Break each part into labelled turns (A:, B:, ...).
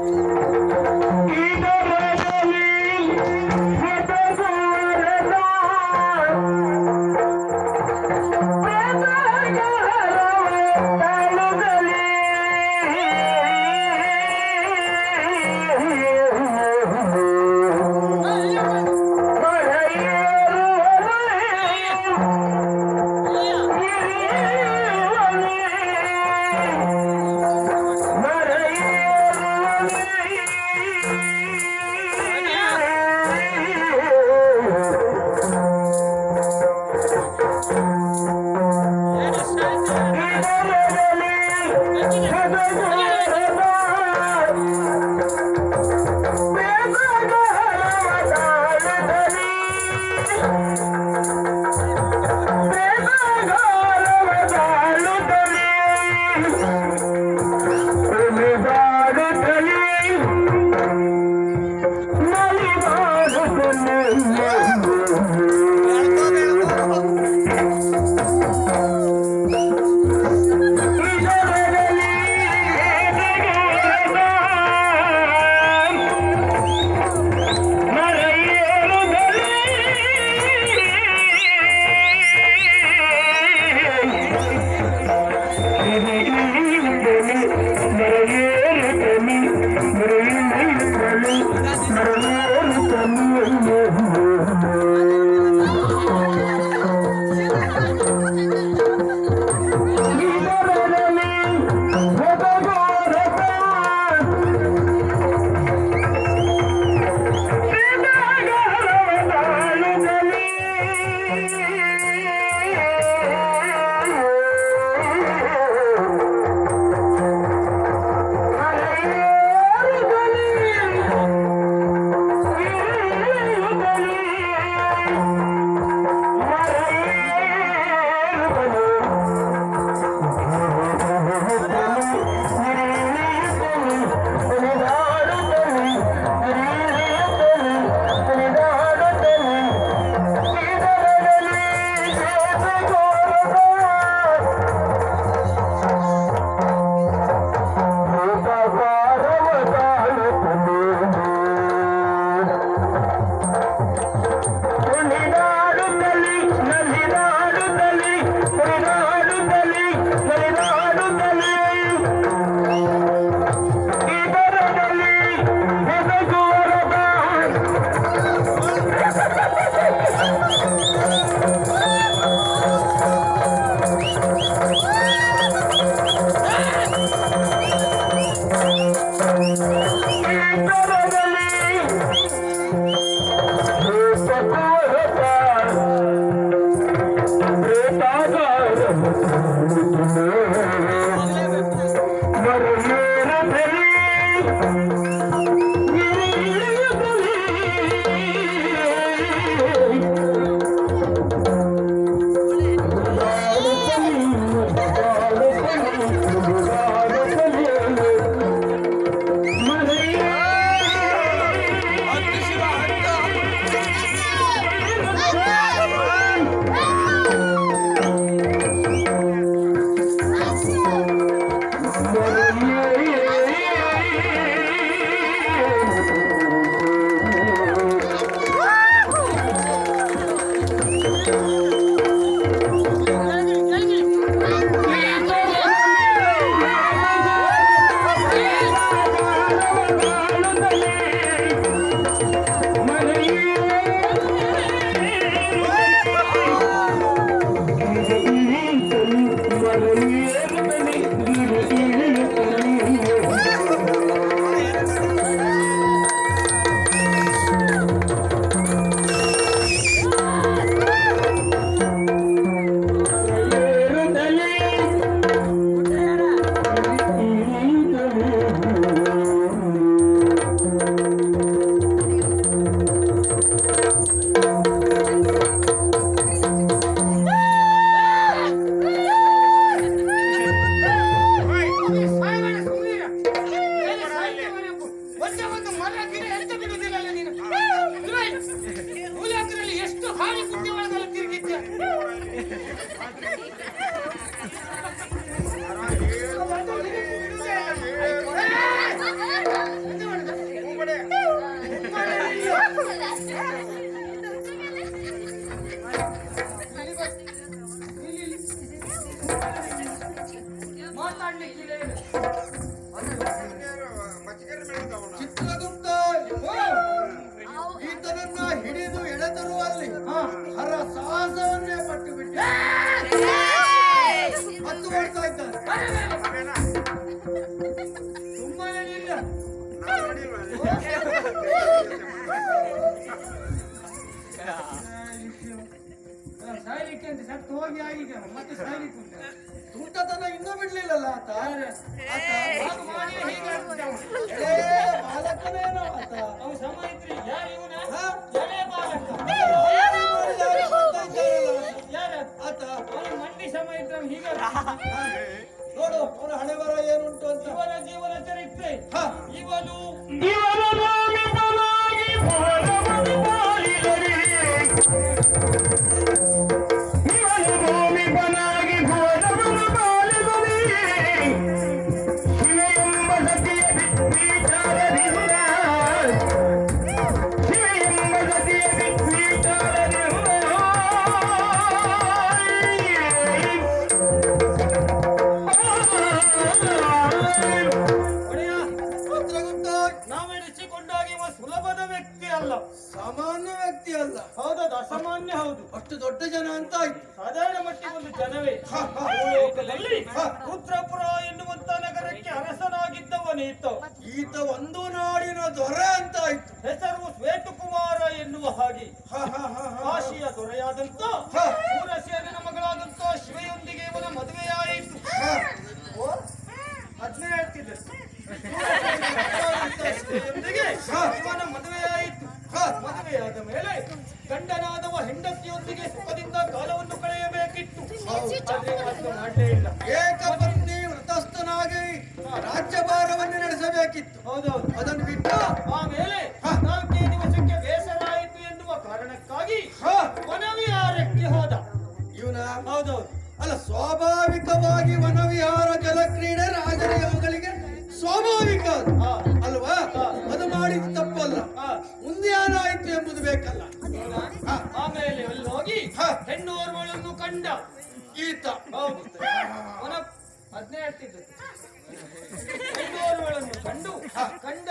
A: Thank you. ಒಂದೇ ಹುಲಿಯಾದ್ರಲ್ಲಿ
B: ಸಾಯ್ಲಿಕ್ಕೆ ಅಂತ ಸತ್ತು ಹೋಗಿ ಆಗಿದೆ ಮತ್ತೆ ಸಾಯ್ಲಿಕ್ಕೆ ಉಂಟು
C: ತುಂಟತನ ಇನ್ನೂ ಬಿಡ್ಲಿಲ್ಲಲ್ಲ ಆತ
B: ಮಾಡಿ
C: ಬಾಲಕನೇನೋ ಆತ
B: ಅವ ಸಮಯತ್ರಿ ಯಾರು ಇವನ ಬಾಲಕ
C: ಆತ
B: ಅವನು ಮಂಡಿ ಸಮಯ ಹೀಗೆ.
C: ನೋಡು ಅವನ ಹಣೆ ಬರ ಏನುಂಟು ಅಂತ.
B: ಇವನ ಜೀವನ ಚರಿತ್ರೆ. ಇವನು
C: ಇವನು
B: ನಾವೆನಿಸಿಕೊಂಡಾಗ ಸುಲಭದ ವ್ಯಕ್ತಿ ಅಲ್ಲ
C: ಸಾಮಾನ್ಯ ವ್ಯಕ್ತಿ ಅಲ್ಲ
B: ಹೌದದು ಅಸಾಮಾನ್ಯ ಹೌದು
C: ಅಷ್ಟು ದೊಡ್ಡ ಜನ ಅಂತ ಆಯ್ತು
B: ಸಾಧಾರಣ ಮಟ್ಟಿಗೆ ಒಂದು ಜನವೇ ರುದ್ರಪುರ ಎನ್ನುವಂತ ನಗರಕ್ಕೆ ಅರಸನಾಗಿದ್ದವನೀತ
C: ಈತ ಒಂದು ನಾಡಿನ ದೊರೆ ಅಂತ ಆಯ್ತು
B: ಹೆಸರು ಶ್ವೇತಕುಮಾರ ಎನ್ನುವ ಹಾಗೆ
C: ಹಾ, ಹಾ, ಹಾ,
B: ಹೆಂಡತಿಯೊಂದಿಗೆ ಸುಖದಿಂದ ಕಾಲವನ್ನು ಕಳೆಯಬೇಕಿತ್ತು. ಮಾಡಲೇ ಇಲ್ಲ.
C: ಏಕಪತ್ನಿ ವ್ರತಸ್ಥನಾಗಿ ರಾಜ್ಯಭಾರವನ್ನು ನಡೆಸಬೇಕಿತ್ತು.
B: ಹೌದೌದು
C: ಅದನ್ನು ಬಿಟ್ಟು
B: ಆಮೇಲೆ
C: ಹಾ.
B: ನಾಲ್ಕೇ ದಿವಸಕ್ಕೆ ಬೇಸರ ಆಯಿತು ಎನ್ನುವ ಕಾರಣಕ್ಕಾಗಿ
C: ಹಾ,
B: ವನವಿಹಾರಕ್ಕೆ ಹೋದ.
C: ಇವನ?
B: ಹೌದೌದು
C: ಅಲ್ಲ ಸ್ವಾಭಾವಿಕವಾಗಿ ವನವಿಹಾರ ಜಲಕ್ರೀಡೆ ರಾಜರ ಅವುಗಳಿಗೆ ಸ್ವಾಭಾವಿಕ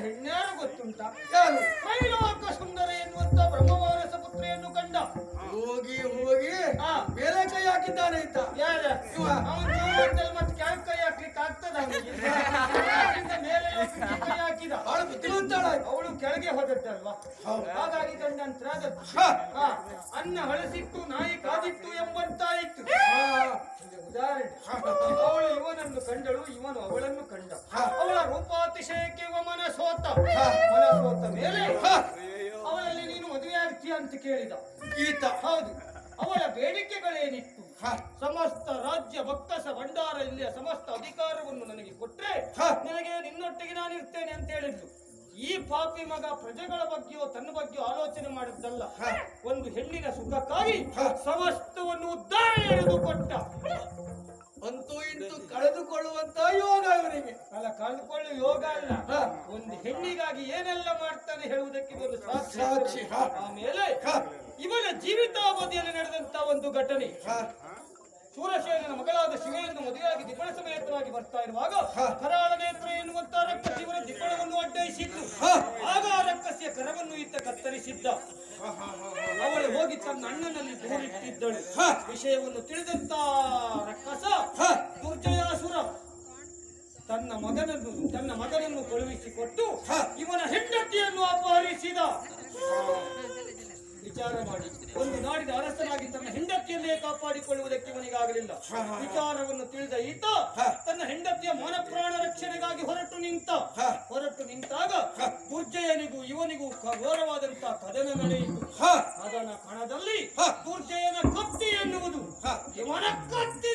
B: ಹೆಣ್ಣಾರು ಗೊತ್ತುಂಟ
C: ಯಾರು
B: ಕೈಲೋಕ ಸುಂದರ ಎನ್ನುವಂತ ಬ್ರಹ್ಮವಾರಸ ಪುತ್ರಿಯನ್ನು ಕಂಡ
C: ಹೋಗಿ ಹೋಗಿ. ಮೇಲೆ ಕೈ ಹಾಕಿದ್ದಾನೆ ಈತ
B: ಯಾರ
C: ಇವ.
B: ಅವನ ಮತ್ತೆ ಕೆಳಗೆ ಕೈ ಹಾಕ್ಲಿಕ್ಕೆ ಆಗ್ತದ ಮೇಲೆ ಕೈ ಹಾಕಿದ
C: ಬಹಳ ಬುದ್ಧಿವಂತಳಾಯ್ತು
B: ಅವಳು ಕೆಳಗೆ ಹೋದದ್ದಲ್ವಾ
C: ಹೌದು.
B: ಹಾಗಾಗಿ.
C: ಹಾ.
B: ಅನ್ನ ಹಳಸಿಟ್ಟು ನಾಯಿ ಕಾದಿತ್ತು ಎಂಬಂತಾಯಿತು
C: ಹಾ.
B: ಉದಾಹರಣೆ ಅವಳು ಇವನನ್ನು ಕಂಡಳು ಇವನು ಅವಳನ್ನು ಕಂಡ. ಅವಳ ರೂಪಾತಿಶಯಕ್ಕೆ ಮನ ಸೋತ. ಮನ ಸೋತ ಮೇಲೆ. ಅವಳಲ್ಲಿ ನೀನು ಮದುವೆ ಆಗ್ತೀಯ ಅಂತ ಕೇಳಿದ.
C: ಈತ.
B: ಹೌದು. ಅವಳ ಬೇಡಿಕೆಗಳೇನಿತ್ತು? ಸಮಸ್ತ ರಾಜ್ಯ ಭಕ್ತಸ ಭಂಡಾರ ಇಲ್ಲಿಯ ಸಮಸ್ತ ಅಧಿಕಾರವನ್ನು ನನಗೆ ಕೊಟ್ರೆ. ನಿನಗೆ ನಿನ್ನೊಟ್ಟಿಗೆ ನಾನು ಇರ್ತೇನೆ ಅಂತ ಹೇಳಿದ್ಲು. ಈ ಪಾಪಿ ಮಗ ಪ್ರಜೆಗಳ ಬಗ್ಗೆಯೋ ತನ್ನ ಬಗ್ಗೆಯೋ ಆಲೋಚನೆ ಮಾಡಿದ್ದಲ್ಲ. ಒಂದು ಹೆಣ್ಣಿನ ಸುಖಕ್ಕಾಗಿ. ಸಮಸ್ತವನ್ನು ಉದ್ದಾರ ಎಳೆದು ಕೊಟ್ಟ
C: ಅಂತೂ ಇಂತೂ ಕಳೆದುಕೊಳ್ಳುವಂತ ಯೋಗ ಇವರಿಗೆ.
B: ಅಲ್ಲ ಕಳೆದುಕೊಳ್ಳುವ ಯೋಗ ಅಲ್ಲ. ಒಂದು ಹೆಣ್ಣಿಗಾಗಿ ಏನೆಲ್ಲ ಮಾಡ್ತಾನೆ ಹೇಳುವುದಕ್ಕೆ ಇವರು ಸಾಕ್ಷಿ. ಆಮೇಲೆ. ಇವನ ಜೀವಿತಾವಧಿಯಲ್ಲಿ ನಡೆದಂತ ಒಂದು ಘಟನೆ. ಸೂರಶೇನ ಮಗಳಾದ ಶಿವೆಯನ್ನು ಮದುವೆಯಾಗಿ ದಿಬ್ಬಣ ಸಮೇತವಾಗಿ ಬರ್ತಾ ಇರುವಾಗ. ಕರಾಳ ನೇತ್ರ ಎನ್ನುವಂತ ರಕ್ತ ಶಿವನ ದಿಬ್ಬಣವನ್ನು
C: ಅಡ್ಡಯಿಸಿತ್ತು.
B: ಆಗ ಈತ ಕತ್ತರಿಸಿದ್ದ ಅವಳು ಹೋಗಿ ತನ್ನ ಅಣ್ಣನಲ್ಲಿ ದೂರಿಟ್ಟಿದ್ದಳು. ವಿಷಯವನ್ನು ತಿಳಿದಂತ ರಕ್ಕಸ. ದುರ್ಜಯಾಸುರ ತನ್ನ ಮಗನನ್ನು ತನ್ನ ಮಗನನ್ನು ಕಳುಹಿಸಿಕೊಟ್ಟು. ಇವನ ಹೆಂಡತಿಯನ್ನು ಅಪಹರಿಸಿದ ವಿಚಾರ ಮಾಡಿ ಒಂದು ನಾಡಿನ ತನ್ನ ಹೆಂಡತಿಯನ್ನೇ ಕಾಪಾಡಿಕೊಳ್ಳುವುದಕ್ಕೆ ಇವನಿಗಾಗಲಿಲ್ಲ. ವಿಚಾರವನ್ನು ತಿಳಿದ ಈತ. ತನ್ನ ಹೆಂಡತಿಯ ಮಾನ ಪ್ರಾಣ ರಕ್ಷಣೆಗಾಗಿ ಹೊರಟು ನಿಂತ. ಹೊರಟು ನಿಂತಾಗ
C: ಪೂರ್ಜಯನಿಗೂ
B: ದುರ್ಜಯನಿಗೂ ಇವನಿಗೂ ಘೋರವಾದಂತಹ ಕದನ ನಡೆಯಿತು
C: ಹಾ.
B: ಕದನ ಕಣದಲ್ಲಿ. ದುರ್ಜಯನ ಕತ್ತಿ ಎನ್ನುವುದು. ಇವನ ಕತ್ತಿನ